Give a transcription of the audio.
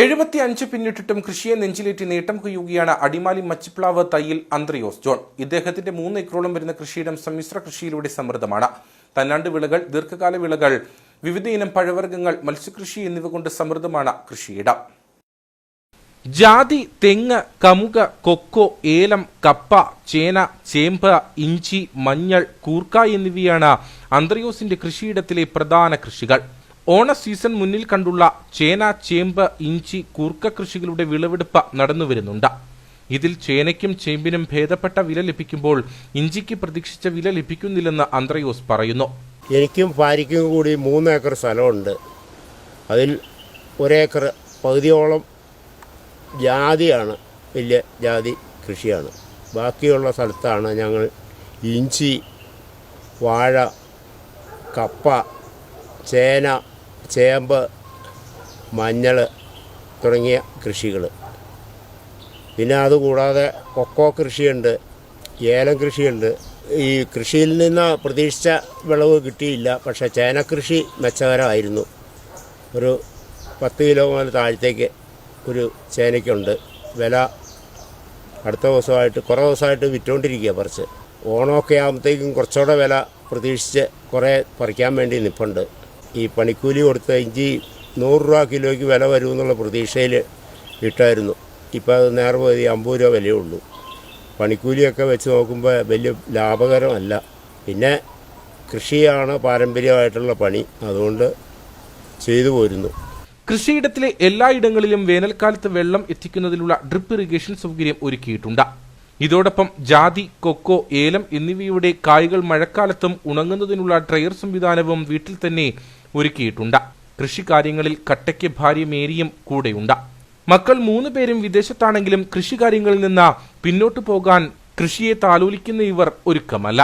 എഴുപത്തി അഞ്ച് പിന്നിട്ടിട്ടും കൃഷിയെ നെഞ്ചിലേറ്റി നേട്ടം കൊയ്യുകയാണ് അടിമാലി മച്ചിപ്ലാവ് തയ്യിൽ അന്ത്രയോസ് ജോൺ. ഇദ്ദേഹത്തിന്റെ മൂന്ന് ഏക്കറോളം വരുന്ന കൃഷിയിടം സമ്മിശ്ര കൃഷിയിലൂടെ സമൃദ്ധമാണ്. തന്നാണ്ട് വിളകൾ ദീർഘകാല വിളകൾ വിവിധ ഇനം പഴവർഗങ്ങൾ മത്സ്യകൃഷി എന്നിവ കൊണ്ട് സമൃദ്ധമാണ് കൃഷിയിടം. ജാതി തെങ്ങ് കമുക കൊക്കോ ഏലം കപ്പ ചേന ചേമ്പ് ഇഞ്ചി മഞ്ഞൾ കൂർക്ക എന്നിവയാണ് അന്ത്രയോസിന്റെ കൃഷിയിടത്തിലെ പ്രധാന കൃഷികൾ. ഓണ സീസൺ മുന്നിൽ കണ്ടുള്ള ചേന ചേമ്പ് ഇഞ്ചി കൂർക്ക കൃഷികളുടെ വിളവെടുപ്പ് നടന്നുവരുന്നുണ്ട് ഇതിൽ ചേനയ്ക്കും ചേമ്പിനും ഭേദപ്പെട്ട വില ലഭിക്കുമ്പോൾ ഇഞ്ചിക്ക് പ്രതീക്ഷിച്ച വില ലഭിക്കുന്നില്ലെന്ന് അന്ത്രയോസ് പറയുന്നു. എനിക്കും ഭാര്യയ്ക്കും കൂടി മൂന്ന് ഏക്കർ സ്ഥലമുണ്ട്. അതിൽ ഒരേക്കർ പകുതിയോളം ജാതിയാണ് വലിയ ജാതി കൃഷിയാണ്. ബാക്കിയുള്ള സ്ഥലത്താണ് ഞങ്ങൾ ഇഞ്ചി വാഴ കപ്പ ചേന ചേമ്പ് മഞ്ഞൾ തുടങ്ങിയ കൃഷികൾ. പിന്നെ അതുകൂടാതെ കൊക്കോ കൃഷിയുണ്ട് ഏലം കൃഷിയുണ്ട്. ഈ കൃഷിയിൽ നിന്ന് പ്രതീക്ഷിച്ച വിളവ് കിട്ടിയില്ല പക്ഷേ ചേനക്കൃഷി മെച്ചകരമായിരുന്നു. ഒരു പത്ത് കിലോ മുതൽ താഴത്തേക്ക് ഒരു ചേനയ്ക്കുണ്ട്. വില അടുത്ത ദിവസമായിട്ട് കുറേ ദിവസമായിട്ട് വിറ്റുകൊണ്ടിരിക്കുക പറിച്ച്. ഓണമൊക്കെ ആകുമ്പോഴത്തേക്കും കുറച്ചുകൂടെ വില പ്രതീക്ഷിച്ച് കുറേ പറിക്കാൻ വേണ്ടി നിൽപ്പുണ്ട് ഈ പണിക്കൂലി കൊടുത്ത ഇഞ്ചി നൂറ് രൂപ കിലോയ്ക്ക് വില വരുമെന്നുള്ള പ്രതീക്ഷയിൽ ഇട്ടായിരുന്നു. ഇപ്പോൾ അത് നേർപതി അമ്പത് രൂപ വിലയേ ഉള്ളൂ. പണിക്കൂലിയൊക്കെ വെച്ച് നോക്കുമ്പോൾ വലിയ ലാഭകരമല്ല. പിന്നെ കൃഷിയാണ് പാരമ്പര്യമായിട്ടുള്ള പണി. അതുകൊണ്ട് ചെയ്തു പോരുന്നു. കൃഷിയിടത്തിലെ എല്ലായിടങ്ങളിലും വേനൽക്കാലത്ത് വെള്ളം എത്തിക്കുന്നതിനുള്ള ഡ്രിപ്പ് ഇറിഗേഷൻ സൗകര്യം ഒരുക്കിയിട്ടുണ്ട്. ഇതോടൊപ്പം ജാതി കൊക്കോ ഏലം എന്നിവയുടെ കായ്കൾ മഴക്കാലത്തും ഉണങ്ങുന്നതിനുള്ള ട്രെയർ സംവിധാനവും വീട്ടിൽ തന്നെ ഒരുക്കിയിട്ടുണ്ട്. കൃഷികാര്യങ്ങളിൽ കട്ടയ്ക്ക് ഭാര്യ മേരിയും കൂടെയുണ്ട്. മക്കൾ മൂന്ന് പേരും വിദേശത്താണെങ്കിലും കൃഷികാര്യങ്ങളിൽ നിന്ന് പിന്നോട്ടു പോകാൻ കൃഷിയെ താലോലിക്കുന്ന ഇവർ ഒരുക്കമല്ല.